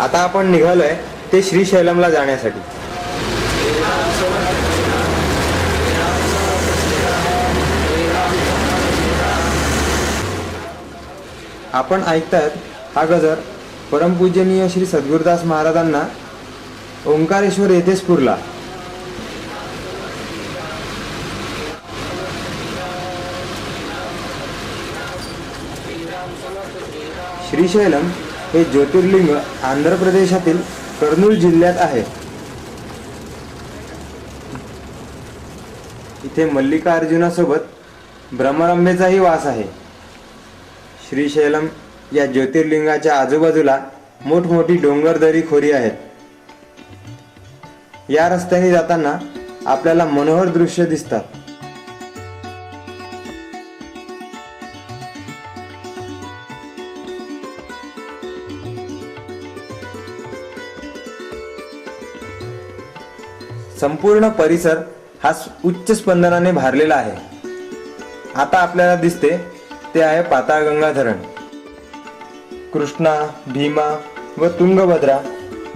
आता आपण निघालोय ते श्रीशैलमला जाण्यासाठी. आपण ऐकतात हा गजर परमपूजनीय श्री सद्गुरुदास महाराजांना ओंकारेश्वर येथेच पुरला श्रीशैलम हे ज्योतिर्लिंग आंध्र प्रदेशातील कर्नूल जिल्ह्यात आहे. इथे मल्लिकार्जुनासोबत ब्रह्मरंभेचाही वास आहे. श्रीशैलम या ज्योतिर्लिंगाच्या आजूबाजूला मोठमोठी डोंगरदरी खोरी आहेत. या रस्त्याने जाताना आपल्याला मनोहर दृश्य दिसतात. संपूर्ण परिसर हा उच्च स्पंदनाने भारलेला आहे. आता आपल्याला दिसते ते आहे पाताळगंगा धरण कृष्णा भीमा व तुंगभद्रा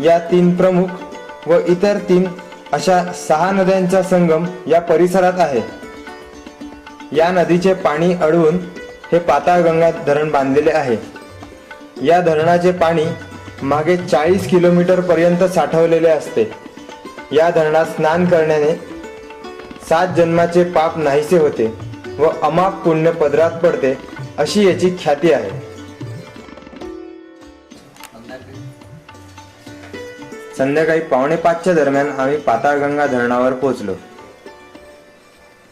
या तीन प्रमुख व इतर तीन अशा सहा नद्यांचा संगम या परिसरात आहे. या नदीचे पाणी अडवून हे पाताळगंगा धरण बांधलेले आहे. या धरणाचे पाणी मागे चाळीस किलोमीटर पर्यंत साठवलेले असते. या धरणात स्नान करण्याने सात जन्माचे पाप नाहीसे होते व अमाप पुण्य पदरात पडते अशी याची ख्याती आहे. संध्याकाळी पावणे पाचच्या दरम्यान आम्ही पाताळगंगा धरणावर पोहोचलो.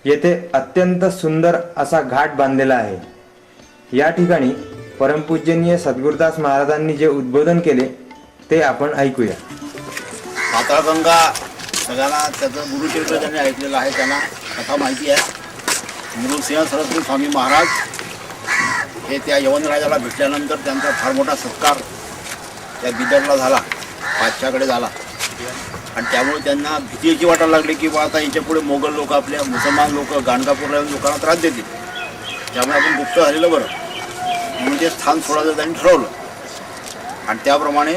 येथे अत्यंत सुंदर असा घाट बांधलेला आहे. या ठिकाणी परमपूजनीय सद्गुरुदास महाराजांनी जे उद्बोधन केले ते आपण ऐकूया. पाताळगंगा सगळ्यांना त्याचं गुरुचरित्र त्यांनी ऐकलेलं आहे त्यांना कथा माहिती आहे. गुरुसिंह सरस्वती स्वामी महाराज हे त्या यवनराजाला भेटल्यानंतर त्यांचा फार मोठा सत्कार त्या बिदरला झाला बादशाकडे झाला. आणि त्यामुळे त्यांना भीती अशी वाटायला लागली की बा आता याच्यापुढे मोगल लोक आपल्या मुसलमान लोक गाणगापूरला येऊन लोकांना त्रास देतील. त्यामुळे आपण गुप्त झालेलं बरं. म्हणून ते स्थान सोडायचं त्यांनी ठरवलं. आणि त्याप्रमाणे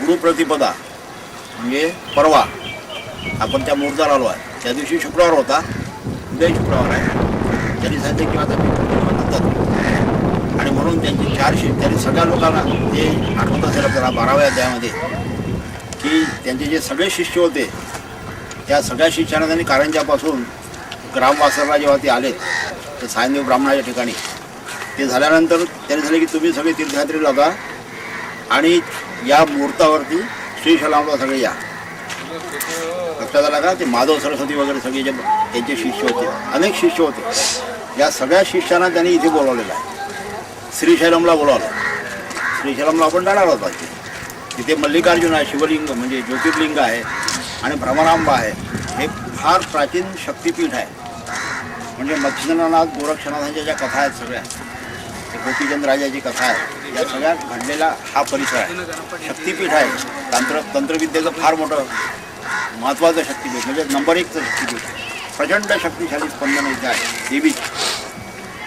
गुरुप्रतिपदा म्हणजे परवा आपण त्या मुहूर्ताला आलो आहे. त्या दिवशी शुक्रवार होता. उद्या शुक्रवार आहे. त्यांनी सांगितलं की आता मी म्हणतात आणि म्हणून त्यांची चारशे त्यांनी सगळ्या लोकांना ते आठवत असेल आपल्याला बाराव्या अध्यायामध्ये की त्यांचे जे सगळे शिष्य होते त्या सगळ्या शिष्यांना त्यांनी कारंजापासून ग्रामवासरला जेव्हा ते आले तर सायनदेव ब्राह्मणाच्या ठिकाणी ते झाल्यानंतर त्यांनी झाले की तुम्ही सगळे तीर्थयात्री जा आणि या मुहूर्तावरती श्रीशलामला सगळे या. लक्षात आला का ते माधव सरस्वती वगैरे सगळे जे त्यांचे शिष्य होते अनेक शिष्य होते. या सगळ्या शिष्यांना त्यांनी इथे बोलावलेलं आहे. श्रीशैलमला बोलावलं. श्रीशैलमला आपण जाणार होता तिथे मल्लिकार्जुन आहे शिवलिंग म्हणजे ज्योतिर्लिंग आहे आणि भ्रमरांबा आहे. हे फार प्राचीन शक्तिपीठ आहे. म्हणजे मच्छिंद्रनाथ गोरक्षनाथांच्या ज्या कथा आहेत सगळ्या ते राजाची कथा आहे या सगळ्या घडलेला हा परिसर आहे. शक्तिपीठ आहे. तंत्र तंत्रविद्येचं फार मोठं महत्त्वाचं शक्तीपीठ म्हणजे नंबर एकचं शक्तीपीठ प्रचंड शक्तिशाली स्पंदन इथे आहे देवीची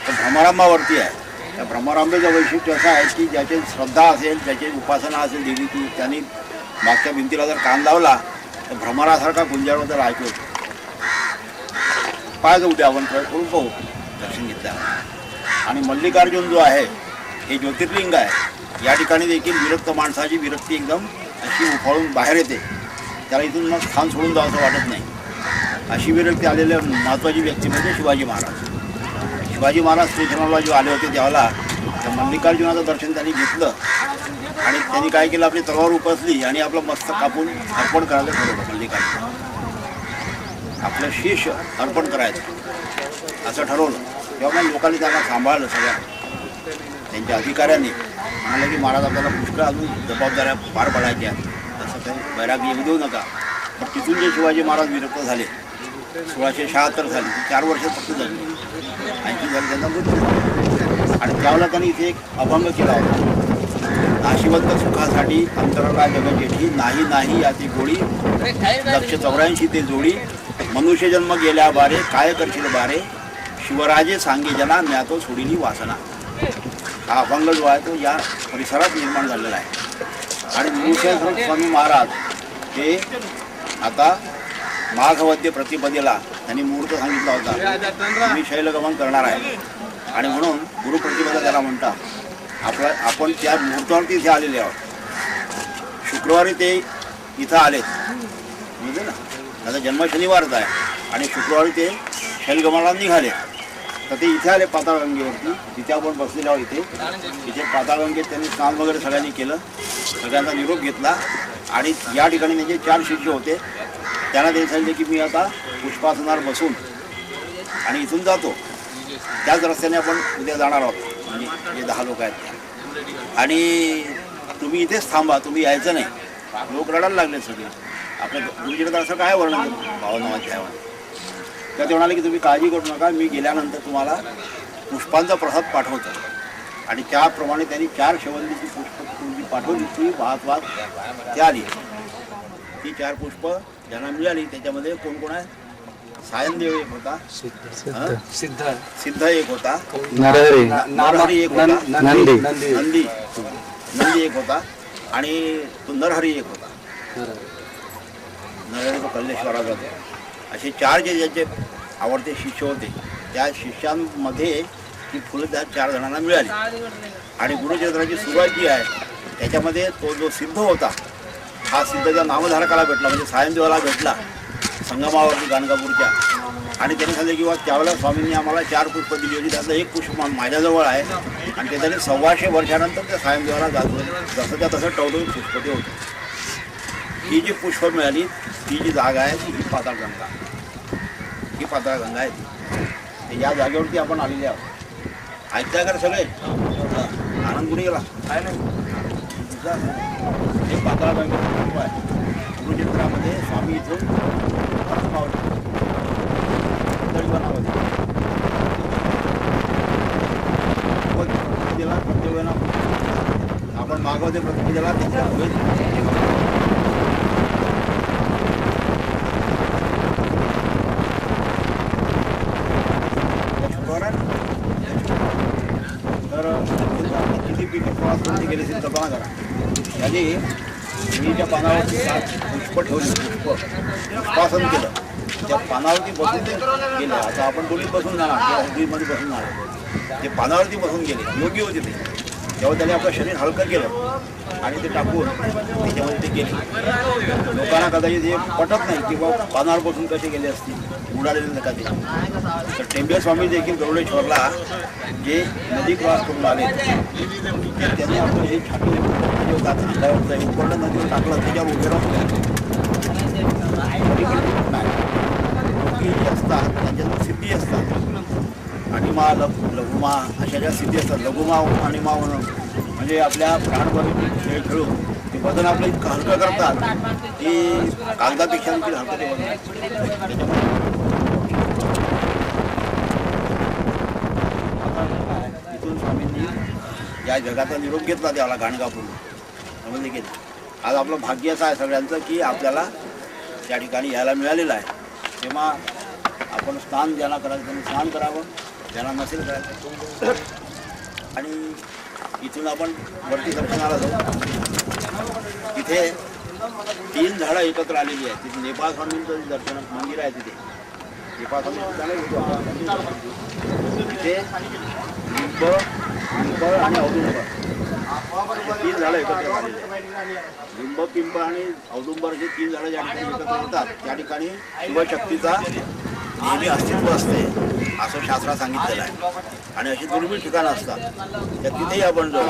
तर भ्रमरांबावरती आहे. त्या भ्रमरांबेचं वैशिष्ट्य असं आहे की ज्याची श्रद्धा असेल ज्याची उपासना असेल देवीची त्यांनी मागच्या भिंतीला जर कान लावला तर भ्रमरासारखा गुंजाळ तर ऐकू येतो. पाय द्या आपण प्रयत्न करून पाहू. दर्शन घेतल्या आणि मल्लिकार्जुन जो आहे हे ज्योतिर्लिंग आहे. या ठिकाणी देखील विरक्त माणसाची विरक्ती एकदम अशी उफाळून बाहेर येते. त्याला इथून मग स्थान सोडून जावं असं वाटत नाही. अशी विरक्ती आलेल्या महत्त्वाची व्यक्ती म्हणजे शिवाजी महाराज. शिवाजी महाराज श्रीशनाला जेव्हा आले होते त्यावेळेला त्या मल्लिकार्जुनाचं दर्शन त्यांनी घेतलं. आणि त्यांनी काय केलं? आपली तलवार उपसली आणि आपलं मस्त कापून अर्पण करायला ठरवलं मल्लिकार्जुन. आपलं शीश अर्पण करायचं. असं ठरवलं. तेव्हा मग लोकांनी त्यांना सांभाळलं सगळ्या. त्यांच्या अधिकाऱ्यांनी. म्हणाले की महाराज आपल्याला पुष्कळ अजून जबाबदाऱ्या पार पडायच्या तसं वैराग येऊ देऊ नका. पण तिथून जे शिवाजी महाराज विरक्त झाले सोळाशे शहात्तर झाले चार वर्ष फक्त झाली. ऐंशी झाले त्यांना मृत्यू आणि त्यावेळेला त्यांनी इथे एक अभंग केला होता. नाशिवंत सुखासाठी अंतराला जगजेठी नाही नाही याची गोळी. लक्ष चौऱ्याऐंशी ते जोडी. मनुष्य जन्म गेल्या बारे काय करशील बारे? शिवराजे सांगे जना ज्ञातो तो सोडिली वासना. हा अभंग जो आहे तो या परिसरात निर्माण झालेला आहे. आणि गुरुशेखर स्वामी महाराज हे आता माघवद्य प्रतिपदेला त्यांनी मुहूर्त सांगितला होता. मी शैलगमन करणार आहे. आणि म्हणून गुरुप्रतिपदा त्याला म्हणतात आपला आपण त्या मुहूर्तावरती इथे आलेले आहोत. शुक्रवारी ते इथं आलेत. म्हणजे ना त्याचा जन्म शनिवारच आहे. आणि शुक्रवारी ते शैलगमनाला निघाले तर ते इथे आले पाताळगंगेवरती तिथे आपण बसलेलो आहोत इथे. तिथे पाताळगंगेत त्यांनी स्नान वगैरे सगळ्यांनी केलं. सगळ्यांचा निरोप घेतला. आणि या ठिकाणी त्यांचे चार शिष्य होते. त्यांना ते सांगितले की मी आता पुष्पासनावर बसून आणि इथून जातो. त्याच रस्त्याने आपण उद्या जाणार आहोत. म्हणजे जे दहा लोक आहेत. आणि तुम्ही इथेच थांबा. तुम्ही यायचं नाही. लोक रडायला लागले सगळे. आपल्या गुरुजीकडे असं काय वर्णन करतो भावनावाच्या तर ते म्हणाले की तुम्ही काळजी करू नका मी गेल्यानंतर तुम्हाला पुष्पांचा प्रसाद पाठवतो. आणि त्याप्रमाणे त्यांनी चार शेवंतीची पुष्प पाठवली ती वाहत वाहत त्या आली. ती चार पुष्प ज्यांना मिळाली त्याच्यामध्ये कोण कोण आहे सायनदेव एक होता? सिद्ध सिद्ध. एक होता. नरहरी. नरहरी एक होता. नंदी नंदी नंदी. एक होता. आणि तो नरहरी एक होता. नरहरी तो कल्लेश्वराचा होता. असे चार जे ज्याचे आवडते शिष्य होते त्या शिष्यांमध्ये ती फुलं त्या चार जणांना मिळाली. आणि गुरुचरित्राची सुरुवात जी आहे त्याच्यामध्ये तो जो सिद्ध होता हा सिद्ध त्या नामधारकाला भेटला म्हणजे सायंदेवाला भेटला संगमावरती गाणगापूरच्या. आणि त्यांनी सांगितलं की बा त्यावेळेला स्वामींनी आम्हाला चार पुष्प दिली होती त्यातलं एक पुष्प माझ्याजवळ आहे. आणि त्याने सव्वाशे वर्षानंतर त्या सायंदेवाला जातो जसं त्या तसं टवटवीत पुष्प ते होतं. ही जी पुष्प मिळाली ती जी जागा आहे ती ही पाताळगंगा ही पाताळगंगा आहे ती. या जागेवरती आपण आलेले आहोत. ऐकताय का सगळे? हं. आनंद कुठे गेला काय नाही. हे पाताळगंगेचं पुष्प आहे. गुरुचित्रामध्ये स्वामी इथून. दळीवनामध्ये. आपण मागवते प्रतिपदेला त्यांच्या होईल शुक्रवार आहे ना? तर किती पिकं प्रवास गेले असेल कल्पना करा त्यांनी मी त्या पानावरती सात पुष्प ठेवली पुष्प पुष्पासन केलं त्या पानावरती बसून ते गेले. आता आपण दोन्ही बसून जाणार किंवा बसून जाणार. ते पानावरती बसून गेले योगी होते ते. तेव्हा त्याने आपलं शरीर हलकं केलं आणि ते टाकून त्याच्यामध्ये ते गेले लोकांना कदाचित हे पटत नाही की बाबा पानावर बसून कसे गेले असतील उडालेले नका ते. तर टेंबे स्वामी देखील गरुडेश्वरला जे नदी क्रॉस करून आले. त्यांनी आपलं हे छापले अंगावरचं उपकरण नदीवर टाकलं त्याच्यावर उभे राहून असतात त्यांच्यातून सिद्धी असतात. आणि मा लघु लघुमा अशा ज्या सिद्धी असतात लघुमा आणि मा म्हणजे आपल्या प्राणभरून खेळ खेळून ते वजन आपलं इतकं हलकं करतात की कागदापेक्षा देखील हलकं ते वजन. असतं. स्वामींनी या जगाचा निरोप घेतला त्याला गाणगापूर समजले की आज आपलं भाग्य असं आहे सगळ्यांचं की आपल्याला त्या ठिकाणी यायला मिळालेलं आहे. तेव्हा आपण स्नान ज्यांना करायचं त्यांनी स्नान करावं ज्यांना नसेल करायचं. आणि इथून आपण वरती दर्शनाला जाऊ तिथे तीन झाडं एकत्र आलेली आहेत. तिथे नेपाळ स्वामींचं दर्शन मंदिर आहे तिथे. नेपाळ स्वामी तिथे लिंब पिंपळ आणि औदुंबर. तीन झाडं एकत्र आलेली आहेत. लिंब पिंप आणि औदुंबर हे तीन झाडं ज्या ठिकाणी एकत्र येतात त्या ठिकाणी शिवशक्तीचा नेहमी अस्तित्व असते. असं शास्त्रात सांगितलेलं आहे. आणि अशी दुर्मिळ ठिकाणं असतात तर तिथेही आपण जाऊ.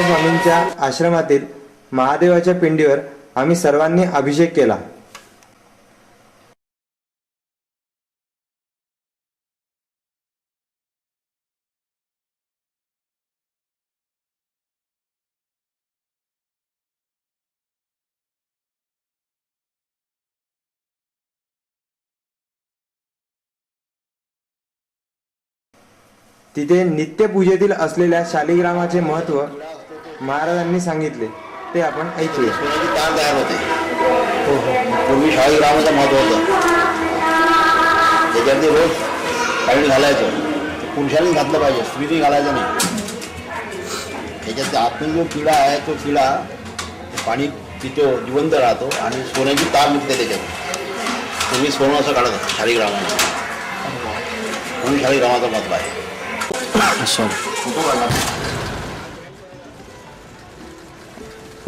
ते स्वामींच्या आश्रमातील महादेवाच्या पिंडीवर आम्ही सर्वांनी अभिषेक केला. तिथे नित्यपूजेतील असलेल्या शालिग्रामाचे महत्त्व महाराजांनी सांगितले ते आपण ऐकूया. सोन्याची तार तयार होते. पूर्वी शाळीग्रामाचं महत्त्व होतं त्याच्यावरती रोज पाणी घालायचं. ते पुरुषांनी घातलं पाहिजे स्त्रीने घालायचं नाही. त्याच्यात आतून जो किडा आहे तो किडा पाणी पितो जिवंत राहतो आणि सोन्याची तार निघते त्याच्यात. पूर्वी सोनं असं काढत होतं शाळीग्रामाने म्हणून शाळीग्रामाचं महत्त्व आहे.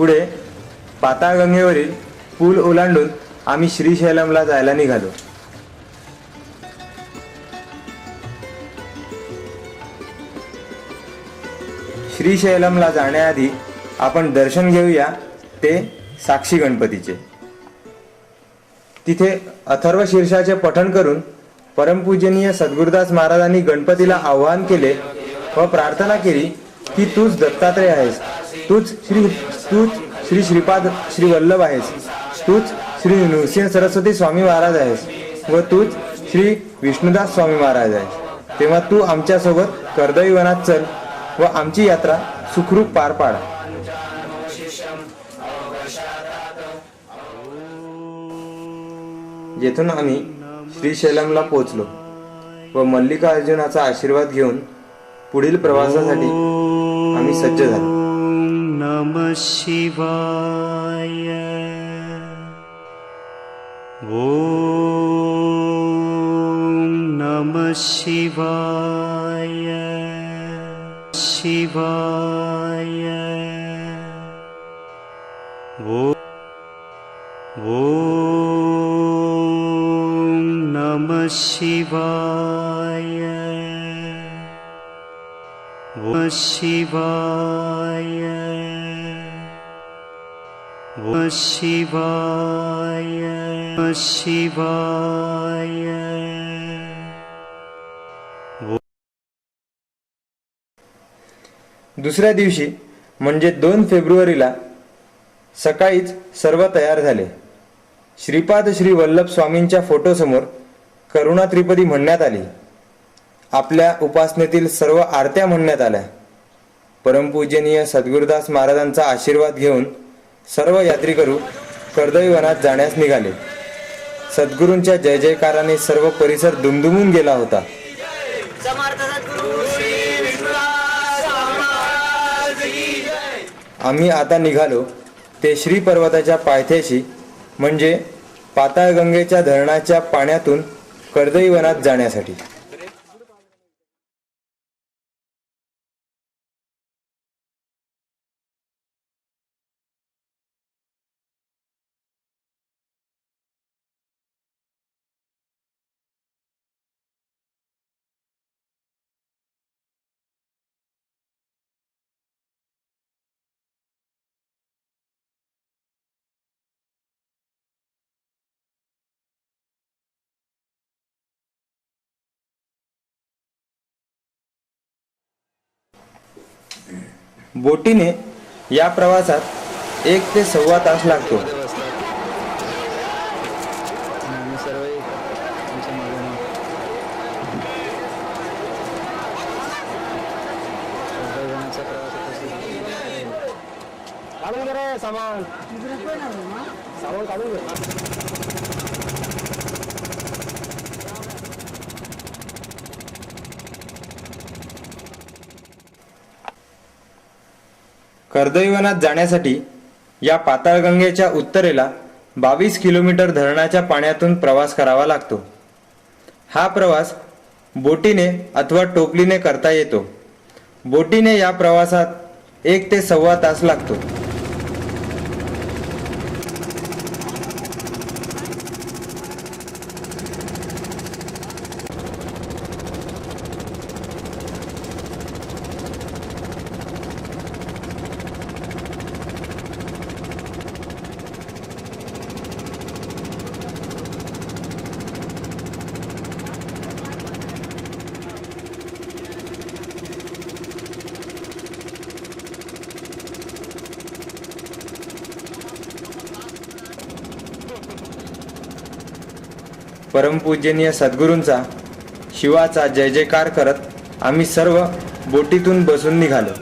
पुढे पाताळगंगेवरील पूल ओलांडून आम्ही श्रीशैलमला जायला निघालो. श्रीशैलमला जाण्याआधी आपण दर्शन घेऊया ते साक्षी गणपतीचे. तिथे अथर्व शीर्षाचे पठण करून परमपूजनीय सद्गुरुदास महाराजांनी गणपतीला आवाहन केले व प्रार्थना केली की तूच दत्तात्रय आहेस. तूच श्री तूच श्री श्रीपाद श्री वल्लभ आहेस. तूच श्री नृसिंह सरस्वती स्वामी महाराज आहेस. व तूच श्री विष्णुदास स्वामी महाराज आहेस. तेव्हा तू आमच्यासोबत कर्दळी वनात चल व आमची यात्रा सुखरूप पार पाड. येथून आम्ही श्रीशैलमला पोहोचलो व मल्लिकार्जुनाचा आशीर्वाद घेऊन पुढील प्रवासासाठी आम्ही सज्ज झालो. नमः शिवाय। ॐ नमः शिवाय। नमः शिवाय। ॐ शिवाय शिवाय शिवाय। दुसऱ्या दिवशी म्हणजे दोन फेब्रुवारीला सकाळीच सर्व तयार झाले. श्रीपाद श्री वल्लभ स्वामींच्या फोटोसमोर करुणा त्रिपदी म्हणण्यात आली. आपल्या उपासनेतील सर्व आरत्या म्हणण्यात आल्या. परमपूजनीय सद्गुरुदास महाराजांचा आशीर्वाद घेऊन सर्व यात्रेकरू कर्दळी वनात जाण्यास निघाले. सद्गुरूंच्या जय जयकाराने सर्व परिसर दुमदुमून गेला होता. आम्ही आता निघालो. ते श्री पर्वताच्या पायथ्याशी म्हणजे पाताळगंगेच्या धरणाच्या पाण्यातून कर्दळी वनात जाण्यासाठी. बोटीने या प्रवासात एक ते सव्वा तास लागतो. कर्दळीवनात जाण्यासाठी या पाताळगंगेच्या उत्तरेला बावीस किलोमीटर धरणाच्या पाण्यातून प्रवास करावा लागतो. हा प्रवास बोटीने अथवा टोपलीने करता येतो. बोटीने या प्रवासात एक ते सव्वा तास लागतो. परमपूजनीय सद्गुरूंचा शिवाचा जय जयकार करत आम्ही सर्व बोटीतून बसून निघालो.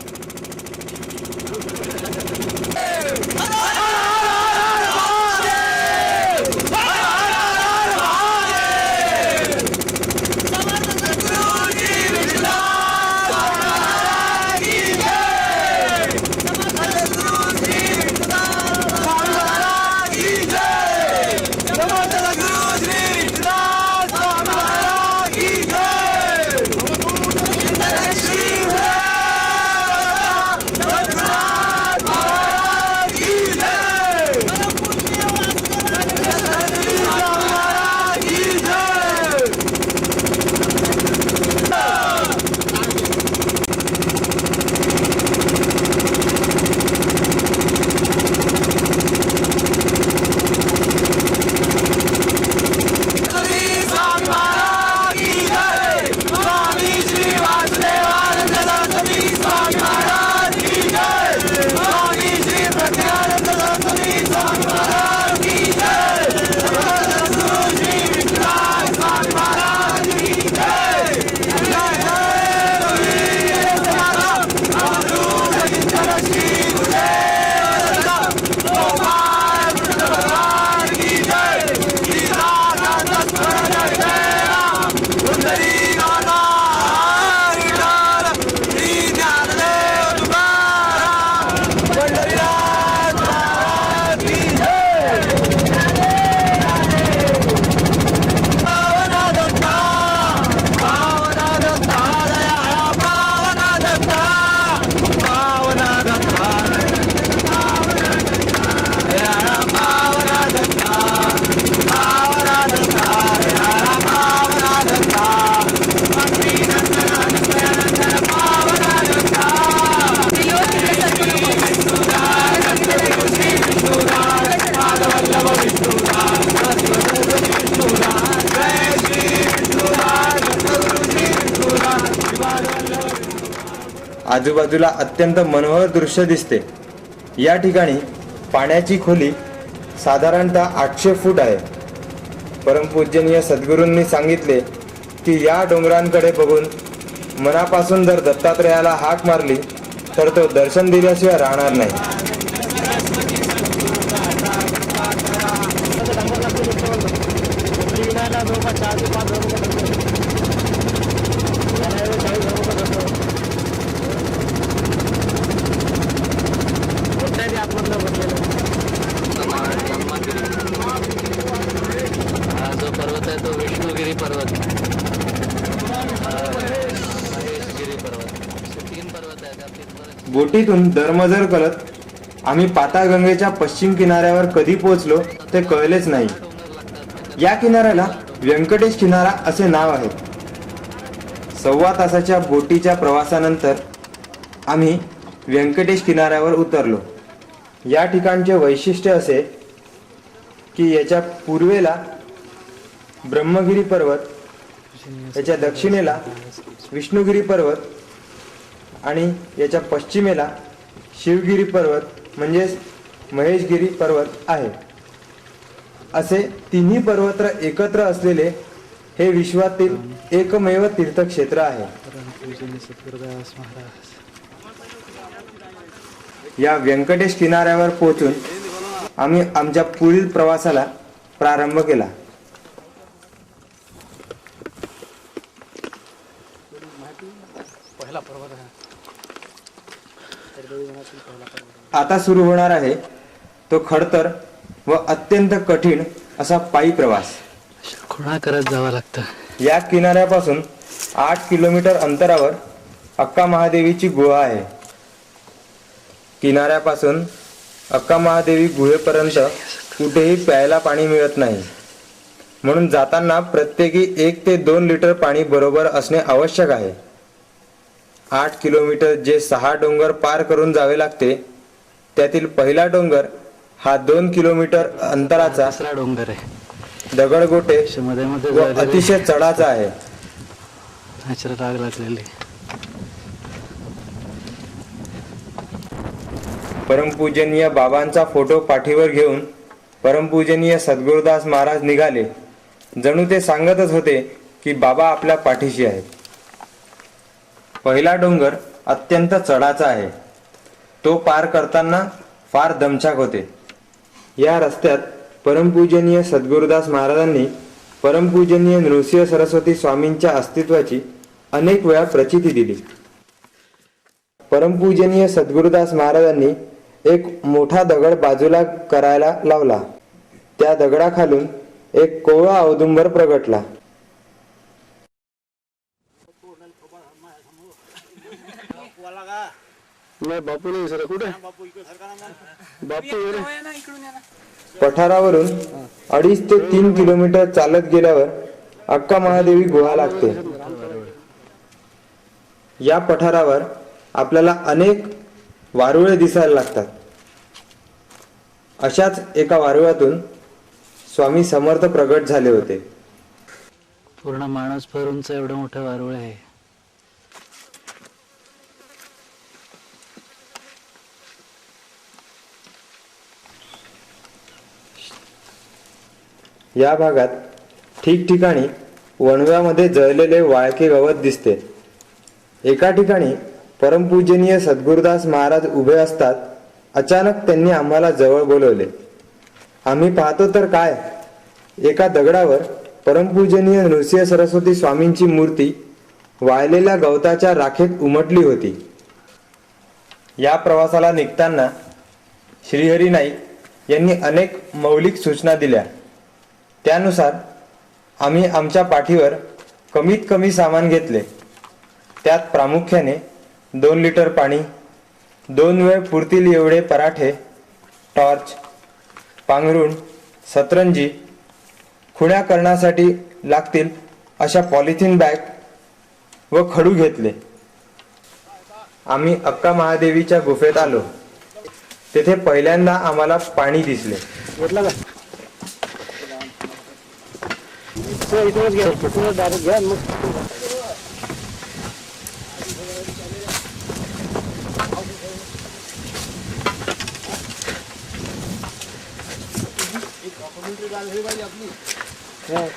आजूबाजूला अत्यंत मनोहर दृश्य दिसते. या ठिकाणी पाण्याची खोली साधारणतः आठशे फूट आहे. परमपूजनीय सद्गुरूंनी सांगितले की या डोंगरांकडे बघून मनापासून जर दत्तात्रयाला हाक मारली तर तो दर्शन दिल्याशिवाय राहणार नाही हा जो पर्वत आहे तो विष्णुगिरी पर्वत महेशगिरी पर्वत असे तीन पर्वत आहेत त्या तीन पर्वत दरमजर करत आम्ही पाताळगंगेच्या पश्चिम किनाऱ्यावर कधी पोहोचलो ते कळलेच नाही. या किनाऱ्याला व्यंकटेश किनारा असे नाव आहे. सव्वा तासाच्या बोटीच्या प्रवासानंतर आम्ही व्यंकटेश किनाऱ्यावर उतरलो. या ठिकाणचे वैशिष्ट्य असे की याच्या पूर्वेला ब्रह्मगिरी पर्वत याच्या दक्षिणेला विष्णुगिरी पर्वत आणि याच्या पश्चिमेला शिवगिरी पर्वत म्हणजेच महेशगिरी पर्वत आहे. असे तिन्ही पर्वत एकत्र असलेले हे विश्वातील एकमेव तीर्थक्षेत्र आहे. या व्यंकटेश किनाऱ्यावर पोहोचून आम्ही आमच्या पुढील प्रवासाला प्रारंभ केला. आता सुरू होणार आहे तो खडतर व अत्यंत कठीण असा पायी प्रवास. खुणा करत जावं लागतं. या किनाऱ्यापासून आठ किलोमीटर अंतरावर अक्का महादेवीची गुहा आहे. किनाऱ्यापासून अक्का महादेवी गुहेपर्यंत कुठेही प्यायला पाणी मिळत नाही. म्हणून जाताना प्रत्येकी एक ते दोन लिटर पाणी बरोबर असणे आवश्यक आहे. आठ किलोमीटर जे सहा डोंगर पार करून जावे लागते त्यातील पहिला डोंगर हा दोन किलोमीटर अंतराचा दुसरा डोंगर आहे. दगडगोटे असे मध्ये मध्ये व अतिशय चढाचा आहे. आग लागलेली. परमपूजनीय बाबांचा फोटो पाठीवर घेऊन परमपूजनीय सद्गुरुदास महाराज निघाले. जणू ते सांगतच होते की बाबा आपल्या पाठीशी आहेत. पहिला डोंगर अत्यंत चढाचा आहे. तो पार करताना फार दमछाक होते. या रस्त्यात परमपूजनीय सद्गुरुदास महाराजांनी परमपूजनीय नृसिंह सरस्वती स्वामींच्या अस्तित्वाची अनेक वेळा प्रचिती दिली. परमपूजनीय सद्गुरुदास महाराजांनी एक मोठा दगड बाजूला करायला लावला. त्या दगडाखालून एक कोवळा औदुंबर प्रगटला. पठारावरून अडीच ते तीन किलोमीटर चालत गेल्यावर अक्का महादेवी गुहा लागते. या पठारावर आपल्याला अनेक वारुळे दिसायला लागतात. अशाच एका वारुळातून स्वामी समर्थ प्रगट झाले होते. पूर्ण माणूस भरूनच एवढं मोठं वारुळ आहे. या भागात ठिकठिकाणी वणव्यामध्ये जळलेले वाळके गवत दिसते. एका ठिकाणी परमपूजनीय सद्गुरुदास महाराज उभे असतात अचानक त्यांनी आम्हाला जवळ बोलवले. आम्ही पाहतो तर काय? एका दगडावर परमपूजनीय नृसिंह सरस्वती स्वामींची मूर्ती वाळलेल्या गवताच्या राखेत उमटली होती. या प्रवासाला निघताना श्रीहरी नाईक यांनी अनेक मौलिक सूचना दिल्या. त्यानुसार आम्ही आमच्या पाठीवर कमीत कमी सामान घेतले. त्यात प्रामुख्याने दोन लिटर पाणी दोन वेळ पुरतील एवढे पराठे टॉर्च पांघरुण सतरंजी खुण्या करण्यासाठी लागतील अशा पॉलिथिन बॅग व खडू घेतले. आम्ही अक्का महादेवीच्या गुफेत आलो. तेथे पहिल्यांदा आम्हाला पाणी दिसले. Kısına gitmemiz gerek. Kısına da gel mi? Yeah,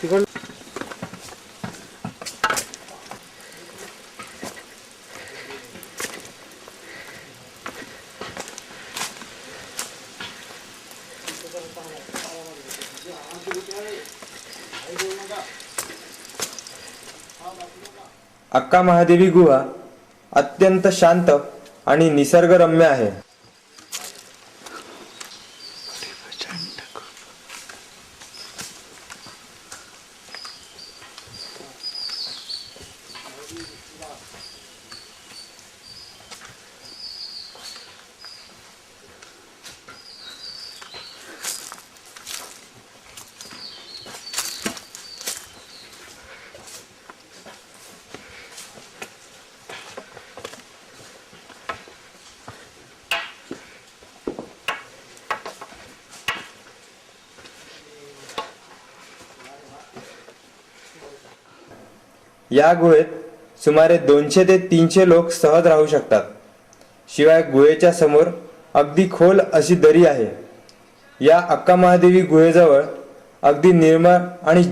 अक्का महादेवी गुहा अत्यंत शांत आणि निसर्गरम्य आहे. या गुहेत सुमारे दोनशे ते तीनशे लोक सहज राहू शकतात. शिवाय गुहेच्या समोर अगदी खोल अशी दरी आहे. या अक्का महादेवी गुहेजवळ अगदी निर्मळ आणि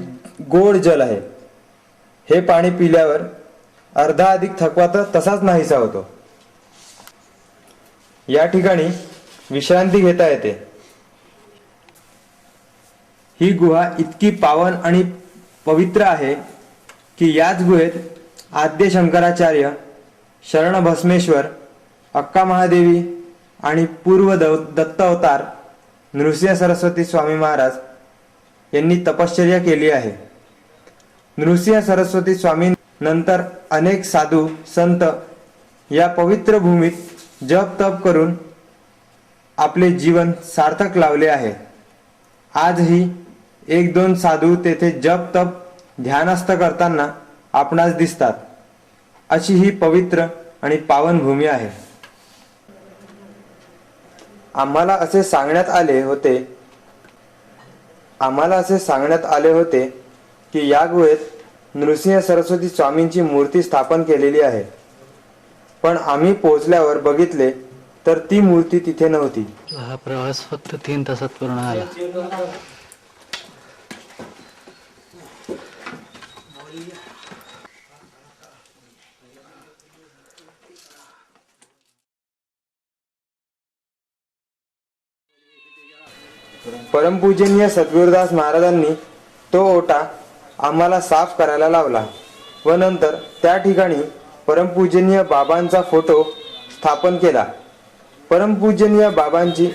गोड जल आहे. हे पाणी पिल्यावर अर्धा अधिक थकवा तर तसाच नाहीसा होतो. या ठिकाणी विश्रांती घेता येते. ही गुहा इतकी पावन आणि पवित्र आहे की याच गुहेत आद्य शंकराचार्य शरणभस्मेश्वर अक्का महादेवी आणि पूर्व दव- दत्त अवतार नृसिंह सरस्वती स्वामी महाराज यांनी तपश्चर्या केली आहे. नृसिंह सरस्वती स्वामी नंतर अनेक साधू संत या पवित्र भूमीत जप तप करून आपले जीवन सार्थक लावले आहे. आजही एक दोन साधू तेथे जप तप ध्यानस्थ करताना आपणास दिसतात. अशी ही पवित्र आणि पावन भूमी आहे. आम्हाला असे सांगण्यात आले होते आम्हाला असे सांगण्यात आले होते की या गुहेत नृसिंह सरस्वती स्वामींची मूर्ती स्थापन केलेली आहे. पण आम्ही पोहोचल्यावर बघितले तर ती मूर्ती तिथे नव्हती. हा प्रवास फक्त तीन तासात पूर्ण झाला. परमपूजनीय सद्गुरुदास महाराजांनी तो ओटा आम्हाला साफ करायला लावला व नंतर त्या ठिकाणी परमपूजनीय बाबांचा फोटो स्थापन केला. परमपूजनीय बाबांची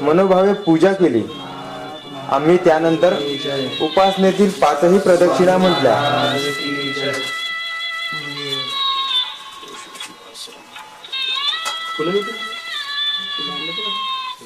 मनोभावे पूजा केली. आम्ही त्यानंतर उपासनेतील पाचही प्रदक्षिणा म्हटल्या. फुलं बिला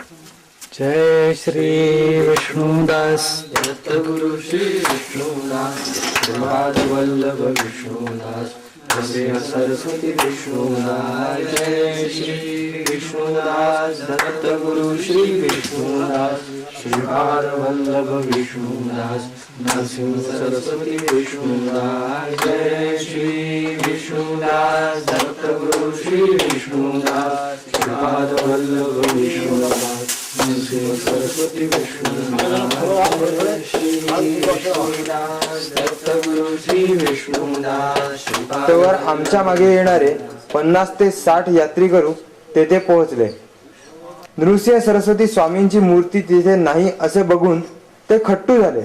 गोष्ट आहे ना. त्याचं लोकांनी काढून नाही दिलं पाहिजे तिकडे कोणीच नाही तिकडे कोणीच येत नाही ना हा. हा रंबळ झाला हा जय श्री विष्णुदास दत्तगुरु श्री विष्णुदास सरस्वती श्री तेव्हा आमच्या मागे येणारे पन्नास ते साठ यात्रीकरू तेथे पोहोचले. नृसिंह सरस्वती स्वामींची मूर्ती तिथे नाही असे बघून ते खट्टू झाले.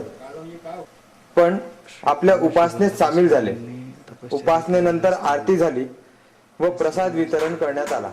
पण आपल्या उपासनेत सामील झाले. उपासनेनंतर आरती झाली व प्रसाद वितरण करण्यात आला.